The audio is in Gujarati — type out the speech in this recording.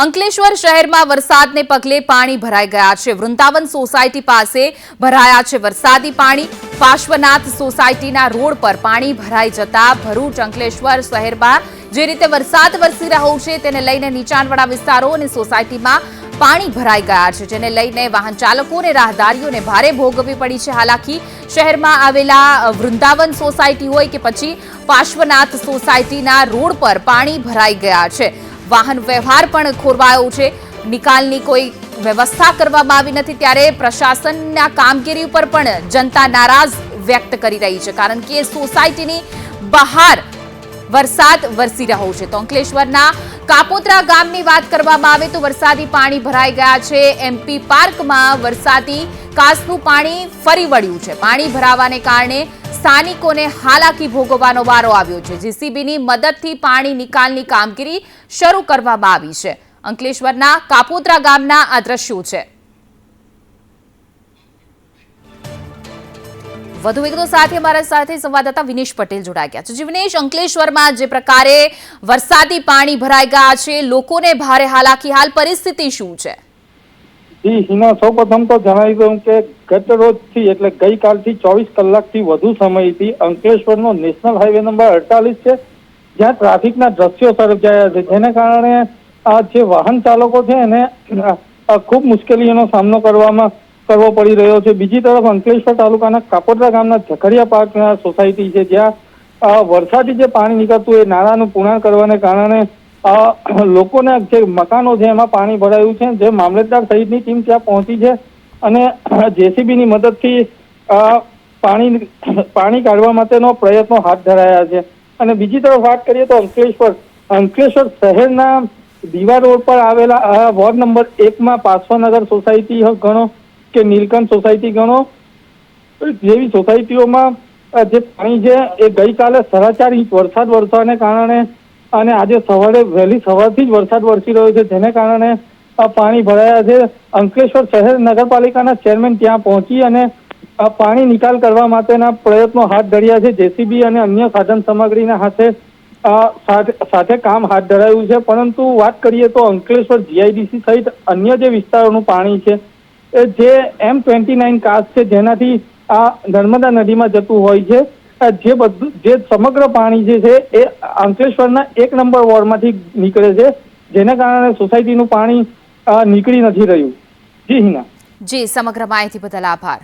અંકલેશ્વર શહેરમાં વરસાદને પગલે પાણી ભરાઈ ગયા છે. વૃંદાવન સોસાયટી પાસે ભરાયા છે વરસાદી પાણી. પાર્શ્વનાથ સોસાયટીના રોડ પર પાણી ભરાઈ જતા ભરૂચ અંકલેશ્વર શહેરમાં જે રીતે વરસાદ વરસી રહ્યો છે તેને લઈને નીચાણવાળા વિસ્તારો અને સોસાયટીમાં પાણી ભરાઈ ગયા છે, જેને લઈને વાહન ચાલકો અને રાહદારીઓને ભારે ભોગવવી પડી છે. હાલાકી શહેરમાં આવેલા વૃંદાવન સોસાયટી હોય કે પછી પાર્શ્વનાથ સોસાયટીના રોડ પર પાણી ભરાઈ ગયા છે. વાહન વ્યવહાર પણ ખોરવાયો છે. નિકાલની કોઈ વ્યવસ્થા કરવામાં આવી નથી ત્યારે પ્રશાસનના કામગીરી ઉપર પણ જનતા નારાજ વ્યક્ત કરી રહી છે. કારણ કે સોસાયટીની બહાર વરસાદ વરસી રહ્યો છે. તો અંકલેશ્વરના કાપોત્રા ગામની વાત કરવામાં આવે તો વરસાદી પાણી ભરાઈ ગયા છે. એમપી પાર્કમાં વરસાદી કાસનું પાણી ફરી વળ્યું છે. પાણી ભરાવાને કારણે સ્થાનિકોને હાલાકી ભોગવવાનો વારો આવ્યો છે. જીસીબીની મદદથી પાણી નિકાલની કામગીરી શરૂ કરવામાં આવી છે. અંકલેશ્વરના કાપોદ્રા ગામના આ દ્રશ્યો છે. વધુ વિગતો સાથે અમારા સાથે સંવાદદાતા વિનેશ પટેલ જોડાઈ ગયા છે. વિનેશ, અંકલેશ્વરમાં જે પ્રકારે વરસાદી પાણી ભરાઈ ગયા છે, લોકોને ભારે હાલાકી. હાલ પરિસ્થિતિ શું છે? જી હિના સૌ પ્રથમ તો જણાવી દઉં કે ગત રોજથી એટલે ગઈકાલથી ચોવીસ કલાકથી વધુ સમયથી અંકલેશ્વરનો નેશનલ હાઈવે નંબર અડતાલીસ છે, જ્યાં ટ્રાફિકના દ્રશ્યો સર્જાયા છે. જેને કારણે આ જે વાહન ચાલકો છે એને ખૂબ મુશ્કેલીઓનો સામનો કરવામાં કરવો પડી રહ્યો છે. બીજી તરફ અંકલેશ્વર તાલુકાના કાપોદ્રા ગામના ઝખડિયા પાર્કના સોસાયટી છે, જ્યાં વરસાદી જે પાણી નીકળતું એ નાળાનું પૂર્ણ કરવાને કારણે લોકોના જે મકાનો છે, એમાં પાણી ભરાયું છે. જે મામલતદાર સહિતની ટીમ ત્યાં પહોંચી છે અને જેસીબીની મદદથી પાણી પાણી કાઢવા માટેનો પ્રયત્નો હાથ ધરાયા છે. અને બીજી તરફ વાત કરીએ તો અંકલેશ્વર. અંકલેશ્વર શહેરના દીવા રોડ પર આવેલા વોર્ડ નંબર એકમાં પાસવાનગર સોસાયટી ગણો કે નીલકંઠ સોસાયટી ગણો, જેવી સોસાયટીઓમાં જે પાણી છે, એ ગઈકાલે સરાચાર ચાર ઇંચ વરસાદ વરસવાને કારણે અને આજે સવારે વહેલી સવારથી જ વરસાદ વરસી રહ્યો છે. જેને કારણે આ પાણી ભરાયા છે. અંકલેશ્વર શહેર નગરપાલિકાના ચેરમેન ત્યાં પહોંચી અને આ પાણી નિકાલ કરવા માટેના પ્રયત્નો હાથ ધર્યા છે. જેસીબી અને અન્ય સાધન સામગ્રીના હાથે સાથે કામ હાથ ધરાયું છે. પરંતુ વાત કરીએ તો અંકલેશ્વર જીઆઈડીસી સહિત અન્ય જે વિસ્તારોનું પાણી છે, એ જે એમ ટ્વેન્ટી નાઇન કાસ્ટ છે, જેનાથી આ નર્મદા નદીમાં જતું હોય છે. જે બધું જે સમગ્ર પાણી જે છે એ અંકલેશ્વરના એક નંબર વોર્ડમાંથી નીકળે છે, જેના કારણે સોસાયટીનું પાણી નીકળી નથી રહ્યું. જી હિના. જી, સમગ્ર માહિતી બદલ આભાર.